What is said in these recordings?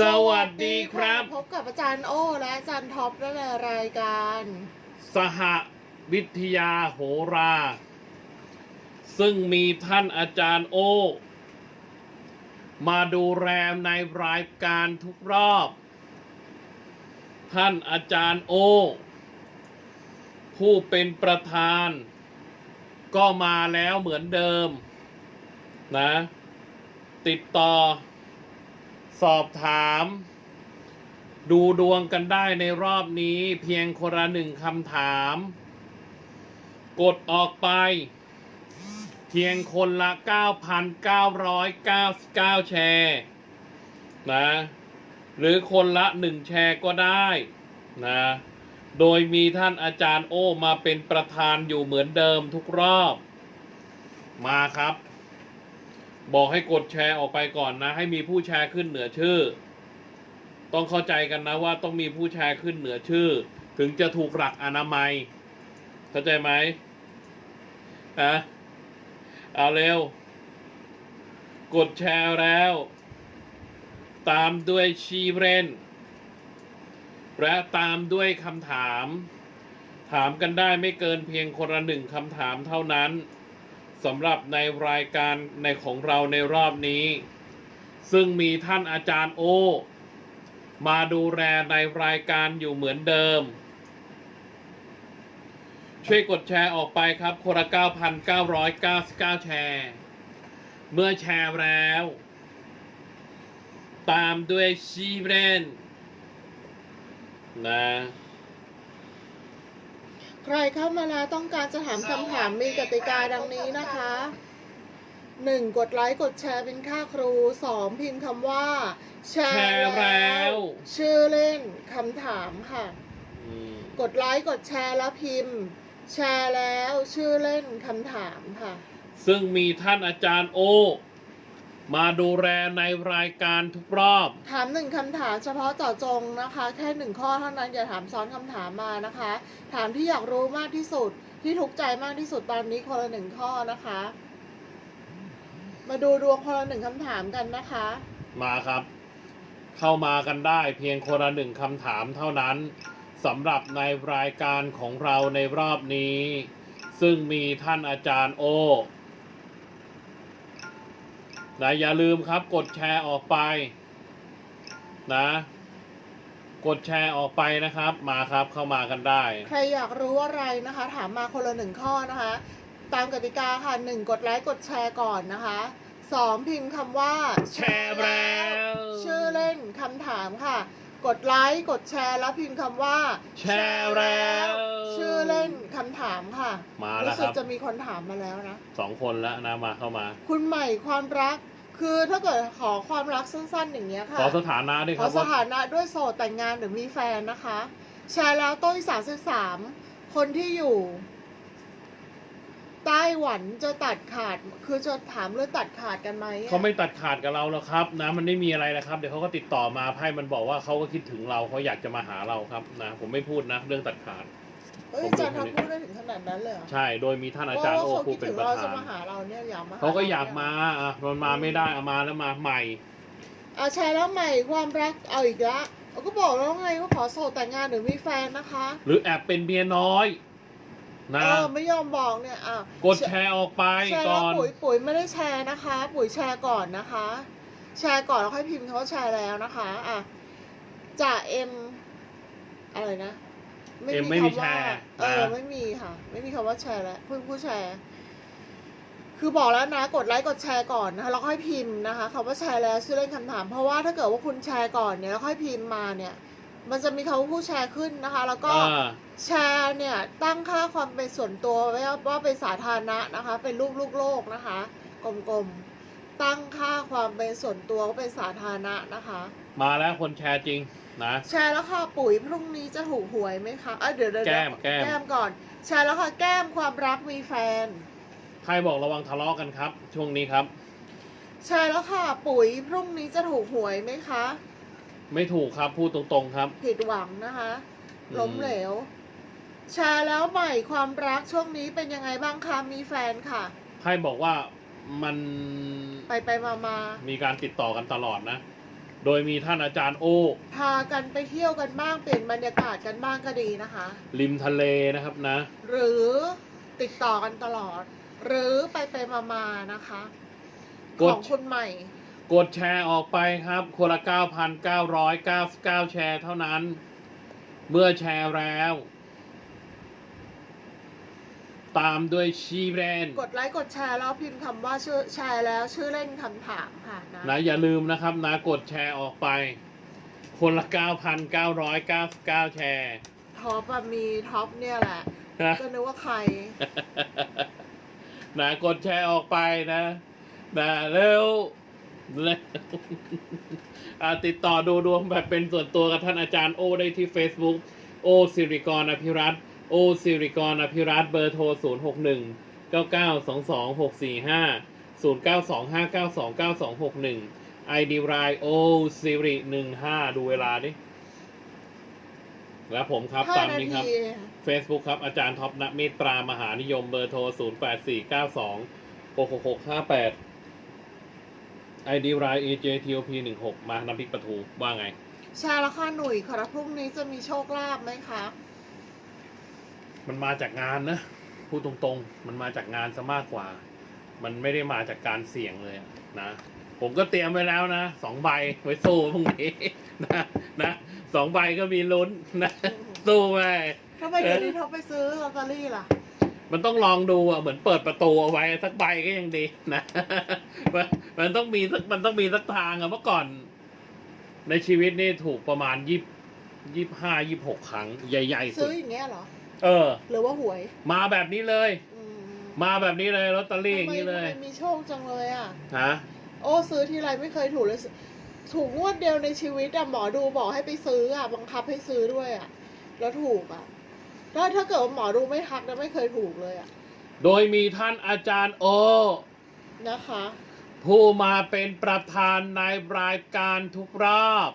สวัสดีครับ พบกับอาจารย์โอและอาจารย์ท็อปและในรายการ สหวิทยาโหรา ซึ่งมีท่านอาจารย์โอ มาดูแลในรายการทุกรอบ ท่านอาจารย์โอ ผู้เป็นประธาน ก็มาแล้วเหมือนเดิม นะ ติดต่อ สอบถาม ดูดวงกันได้ในรอบนี้เพียงคนละหนึ่งคำถาม กดออกไป เพียงคนละ 9,999 แชร์นะหรือคนละหนึ่งแชร์ก็ได้นะโดยมีท่านอาจารย์โอมาเป็นประธานอยู่เหมือนเดิมทุกรอบ มาครับ บอกให้กดแชร์ออกไปก่อนนะ ให้มีผู้แชร์ขึ้นเหนือชื่อ ต้องเข้าใจกันนะว่าต้องมีผู้แชร์ขึ้นเหนือชื่อ ถึงจะถูกหลักอนามัย เข้าใจไหมฮะเอาเร็ว กดแชร์แล้ว ตามด้วยชีเรนและตามด้วยคำถาม ถามกันได้ไม่เกินเพียงคนละหนึ่งคำถามเท่านั้น สำหรับในรายการในของเราในรอบนี้ ซึ่งมีท่านอาจารย์โอ มาดูแลในรายการอยู่เหมือนเดิม ช่วยกดแชร์ออกไปครับคนละ9,999 แชร์ เมื่อแชร์แล้ว ตามด้วยชีเรนนะ ใครเข้ามาแล้วต้องการจะถามคำถามมีกติกาดังนี้นะคะหนึ่งกดไลค์กดแชร์เป็นค่าครูสองพิมพ์คำว่า แชแชร์ร์แล้แล้ว ว ชื่อเล่นคำถามค่ะ อืมกดไลค์กดแชร์แล้วพิมพ์ แชร์แล้วชื่อเล่นคำถามค่ะ ซึ่งมีท่านอาจารย์โอ มาดูแลในรายการทุกรอบ ถามหนึ่งคำถามเฉพาะเจาะจงนะคะ แค่หนึ่งข้อเท่านั้นอย่าถามซ้อนคำถามมานะคะ ถามที่อยากรู้มากที่สุด ที่ทุกข์ใจมากที่สุดตอนนี้คนละหนึ่งข้อนะคะ มาดูดวงคนละหนึ่งคำถามกันนะคะ มาครับ เข้ามากันได้เพียงคนละหนึ่งคำถามเท่านั้นสำหรับในรายการของเราในรอบนี้ ซึ่งมีท่านอาจารย์โอ นะอย่าลืมครับ กดแชร์ออกไปนะ กดแชร์ออกไปนะครับ มาครับเข้ามากันได้ ใครอยากรู้อะไรนะคะ ถามมาคนละหนึ่งข้อนะคะ ตามกติกาค่ะหนึ่งกดไลค์กดแชร์ก่อนนะคะสองพิมพ์คำว่า แชร์แล้ว ชื่อเล่นคำถามค่ะ กดไลค์กดแชร์แล้วพิมพ์คำว่า แชร์แล้ว ชื่อเล่นคำถามค่ะมาแล้วรู้สึคกรับจะมีคนถามมาแล้วนะ สองคนแล้วนะมาเข้ามา คุณใหม่ความรัก คือถ้าเกิดขอความรักสั้นๆ อย่างเงี้ยค่ะ ขอสถานะด้วยขคอรับสว่าถานะด้วยโสดแต่งงานหรือมีแฟนนะคะ แชร์แล้วต้นสามสิบสามคนที่อยู่ไต้หวันจะตัดขาด คือจะถามเรื่องตัดขาดกันไหมอะเขาไม่ตัดขาดกับเราแล้วครับ นะมันไม่มีอะไรแล้วครับ เดี๋ยวเขาก็ติดต่อมาไพ่มันบอกว่าเขาก็คิดถึงเราเขาอยากจะมาหาเราครับนะผมไม่พูดนะเรื่องตัดขาด เอ้ยผมอาจารย์ดูทำพูดได้ถึงขนาดนั้นเลยเหรอใช่โดยมีท่านอาจารย์ว่าโอเขาผู้คิดเป็นถึงประเราธาจะนมาหาเราเนี่ยอยากมาหเขาก็อยากรมาอะมันมาไม่ได้เอามาแล้วมาใหม่เอาแชร์แล้วใหม่ความรักเอาอีกละเอาก็บอกแล้วไงว่าขอโสดแต่งงานหรือมีแฟนนะคะ หรือแอบเป็นเมียน้อย นะ เออไม่ยอมบอกเนี่ยอะกดแชร์ออกไปแชร์ก่แล้วอนปุ๋ยปุ๋ยไม่ได้แชร์นะคะ ปุ๋ยแชร์ก่อนนะคะ แชร์ก่อนแล้วค่อยพิมพ์เขาว่าแชร์แล้วนะคะอะจ่าเอ็มอะไรนะเอ็มไม่มีคำว่าแชร์เออนะ ไม่มีค่ะ ไม่มีคำว่าแชร์แล้วเพิ่งผู้แชร์ คือบอกแล้วนะ กดไลค์กดแชร์ก่อนนะคะแล้วค่อยพิมพ์นะคะคำว่าแชร์แล้วชื่อเล่นคำถาม เพราะว่าถ้าเกิดว่าคุณแชร์ก่อนเนี่ยแล้วค่อยพิมพ์มาเนี่ย มันจะมีคำว่าผู้แชร์ขึ้นนะคะ แล้วก็อ่า แชร์เนี่ยตั้งค่าความเป็นส่วนตัวไว้ว่าเป็นสาธารณะนะคะ เป็นรูปลูกโลกนะคะ กลมๆ ตั้งค่าความเป็นส่วนตัวว่าเป็นสาธารณะนะคะ มาแล้วคนแชร์จริงนะ แชร์แล้วค่ะปุ๋ยพรุ่งนี้จะถูกหวยไหมคะเอ้ยเดี๋ยวเดี๋ยวแก้มเดี๋ยวแก้มก่อน แชร์แล้วค่ะแก้มความรักมีแฟน ใครบอกระวังทะเลาะกันครับ ช่วงนี้ครับ แชร์แล้วค่ะปุ๋ยพรุ่งนี้จะถูกหวยไหมคะ ไม่ถูกครับพูดตรงๆครับ ผิดหวังนะคะ อืม ล้มเหลว แชร์แล้วใหม่ความรักช่วงนี้เป็นยังไงบ้างคะมีแฟนค่ะ ไพ่บอกว่ามันไปไปมามามีการติดต่อกันตลอดนะ โดยมีท่านอาจารย์โอ พากันไปเที่ยวกันบ้างเปลี่ยนบรรยากาศกันบ้างก็ดีนะคะ ริมทะเลนะครับนะ หรือติดต่อกันตลอด หรือไปไปมามาๆนะคะ กขด องคุณใหม่ กดแชร์ออกไปครับ คนละ 9,999 แชร์เท่านั้น เมื่อแชร์แล้ว ตามด้วยชีแบรนด์กดไลค์กดแชร์แล้วพิมพ์คำว่าชื่อแชร์แล้วชื่อเล่นคำถามค่ะนะนะอย่าลืมนะครับนะกดแชร์ออกไป คนละ 9,999 แชร์ ท็อปอะมีท็อปเนี่ยแหละ นะก็นึกว่าใคร นะกดแชร์ออกไปนะนะเร็ว เร็วอ่าติดต่อดูดวงแบบเป็นส่วนตัวกับท่านอาจารย์โอได้ที่ Facebook โอสิริกรอภิรัตน์โอสิริกรอภิรัตน์เบอร์โทร 0 6 1 9 9 2 2 6 4 5 0 9 2 5 9 2 9 2 6 1 ID รายโอสิริ15 ดูเวลาดิ แล้วผมครับห้าตามนานี้ครับที Facebook ครับ อาจารย์ท็อปนักเมตตามหานิยมเบอร์โทร 0 8 4 9 2 6 6 6 5 8 ID ราย AJTOP 1 6มาน้ำพริกปลาทูว่าไง แชร์แล้วค่ะหนุ่ยครับพรุ่งนี้จะมีโชคลาภไหมคะ มันมาจากงานนะพูดตรงๆ มันมาจากงานซะมากกว่า มันไม่ได้มาจากการเสี่ยงเลยอะนะ ผมก็เตรียมไว้แล้วนะสองใบไว้สู้พรุ่งนี้ นะนะสองใบก็มีลุ้นนะ สู้ไปทำไมเดี๋ยวนี้เขาไปซื้อลอตเตอรี่ล่ะ มันต้องลองดูอะเหมือนเปิดประตูเอาไว้สักใบก็ยังดีนะมันมันต้องมีสักมันต้องมีสักทางอะเมื่อก่อน ในชีวิตนี่ถูกประมาณยี่ยี่ห้ายี่หกครั้ง ใหญ่ๆสุซื้ดออย่างเงี้ยเหรอ เออ หรือว่าหวย มาแบบนี้เลยอืมมาแบบนี้เลยลอตเตอรี่อย่างทำไมนี้เลยทำไมมีโชคจังเลยอะฮะโอ้ซื้อทีไรไม่เคยถูกเลย ถูกงวดเดียวในชีวิตอะหมอดูบอกให้ไปซื้ออะบังคับให้ซื้อด้วยอะแล้วถูกอะ แล้วถ้าเกิดว่าหมอดูไม่ทักนะไม่เคยถูกเลยอะโดยมีท่านอาจารย์โอ นะคะ ผู้มาเป็นประธานในรายการทุกรอบ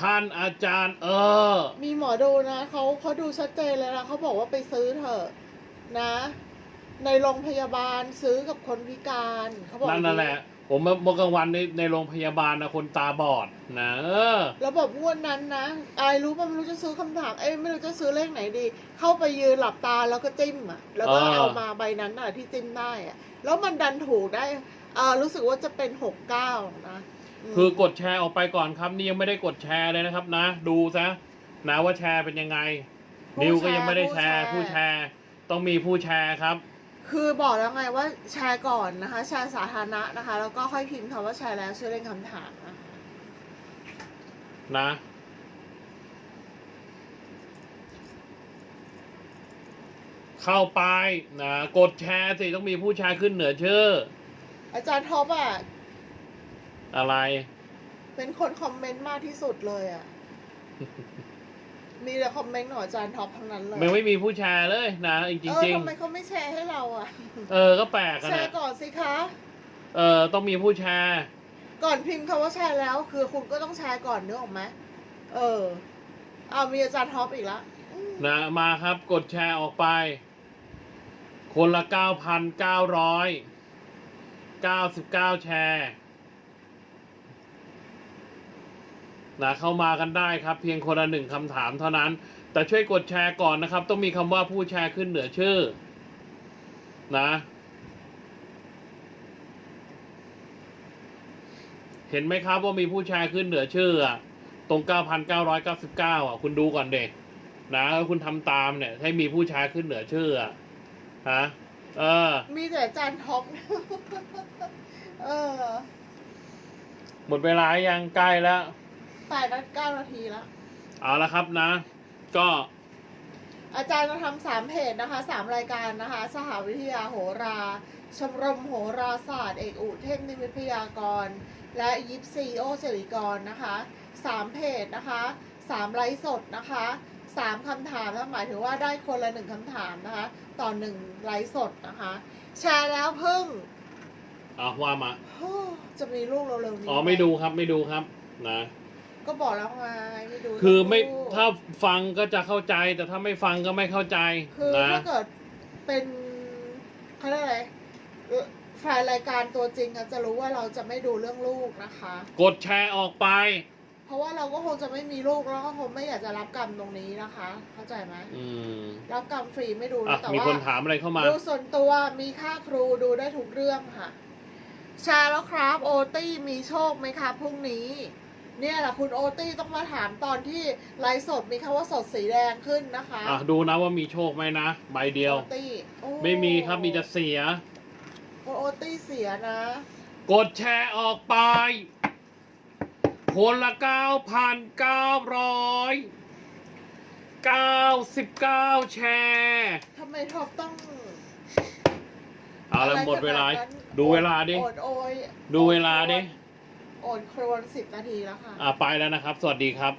ท่านอาจารย์เออ มีหมอดูนะเขาเขาดูชัดเจนเลยนะเขาบอกว่าไปซื้อเถอะนะ ในโรงพยาบาลซื้อกับคนพิการเขาบอกนั่นนั่นแหละ ผมเมื่อกลางวันในในโรงพยาบาลนะคนตาบอดนะเออแล้วแบบงวดนั้นนะไอายรู้ป่ะไม่รู้จะซื้อคำถามเอ้ยไม่รู้จะซื้อเลขไหนดี เข้าไปยืนหลับตาแล้วก็จิ้มอะแล้วก็อ่าเอามาใบนั้นน่ะที่จิ้มได้อะแล้วมันดันถูกได้อ่ารู้สึกว่าจะเป็นหกเก้านะมคือกดแชร์ออกไปก่อนครับนี่ยังไม่ได้กดแชร์เลยนะครับนะ ดูซะนะว่าแชร์เป็นยังไงนิวก็ยังไม่ได้แชร์ผู้แชร์ต้องมีผู้แชร์ครับ คือบอกแล้วไงว่าแชร์ก่อนนะคะ แชร์สาธารณะนะคะ แล้วก็ค่อยพิมพ์คำว่าแชร์แล้วช่วยเล่นคำถามนะคะนะเข้าไปนะกดแชร์สิต้องมีผู้แชร์ขึ้นเหนือชื่อ อาจารย์ท็อปอะ อะไร เป็นคนคอมเมนต์มากที่สุดเลยอะ มีแต่คอมเมนต์ของอาจารย์ท็อปทั้งนั้นเลยมันไม่มีผู้แชร์เลยนะจเออริงทำไมเขาไม่แชร์ให้เราอะๆเออก็แปลกอะแชนะร์ก่อนสิคะ เออต้องมีผู้แชร์ก่อนพิมพ์คำว่าแชร์แล้ว คือคุณก็ต้องแชร์ก่อนนึกออกไหมเออ เอามีอาจารย์ท็อปอีกแล้วอืมนะมาครับกดแชร์ออกไป คนละ9,999แชร์ นะเข้ามากันได้ครับ เพียงคนละหนึ่งคำถามเท่านั้น แต่ช่วยกดแชร์ก่อนนะครับ ต้องมีคำว่าผู้แชร์ขึ้นเหนือชื่อ นะ เห็นไหมครับว่ามีผู้แชร์ขึ้นเหนือชื่ออะตรง 9,999 อะ คุณดูก่อนเด็กนะแล้วคุณทำตามเนี่ย ให้มีผู้ชายขึ้นเหนือชื่ออะฮะเออ มีแต่อาจารย์ท็อป เออ หมดเวลายังใกล้แล้ว แปดนาทีเก้านาทีแล้ว เอาละครับนะ ก็อาจารย์จะทำสามเพจนะคะสามรายการนะคะ สหวิทยาโหรา ชมรมโหราศาสตร์ เอกอุเทพนิมิตพยากรณ์และยิปซีโอเสริกรนะคะสามเพจนะคะสามไลฟ์สดนะคะสามคำถามนะหมายถึงว่าได้คนละหนึ่งคำถามนะคะ ต่อหนึ่งไลฟ์สดนะคะ แชร์แล้วเพิ่งอะว่ามาจะมีลูกเร็วๆนี้อ๋อไม่ดูครับไม่ดูครับนะ ก็บอกแล้วไงไม่ดูคือไม่ลูกถ้าฟังก็จะเข้าใจ แต่ถ้าไม่ฟังก็ไม่เข้าใจคือนะถ้าเกิดเป็นเขาเรียกอะไรเอ่อแฟนรายการตัวจริงอะจะรู้ว่าเราจะไม่ดูเรื่องลูกนะคะ กดแชร์ออกไป เพราะว่าเราก็คงจะไม่มีลูกแล้วก็คงไม่อยากจะรับกรรมตรงนี้นะคะ เข้าใจไหมอืมรับกรรมฟรีไม่ดูอะนะแต่มีว่า คนถามอะไรเข้ามา ดูส่วนตัวมีค่าครูดูได้ทุกเรื่องค่ะ ชาแล้วครับ โอตี้มีโชคไหมครับพรุ่งนี้ เนี่ยแหละคุณโอตี้ต้องมาถามตอนที่ไลฟ์สดมีคำว่าสดสีแดงขึ้นนะคะอะดูนะว่ามีโชคไหมนะ ใบเดียว โอตี้โอ้ไม่มีครับมีแต่เสีย คุณโอตี้เสียนะ กดแชร์ออกไป คนละเก้าพันเก้าร้อยเก้าสิบเก้าแชร์ทำไมท็อปต้องเอาละอะไรหมดเวลาขนนั้นดูเวลาดิ โอดโอยดูเวลาดิ โอ โอนครวนสิบนาทีแล้วค่ะ อ่าไปแล้วนะครับ สวัสดีครับ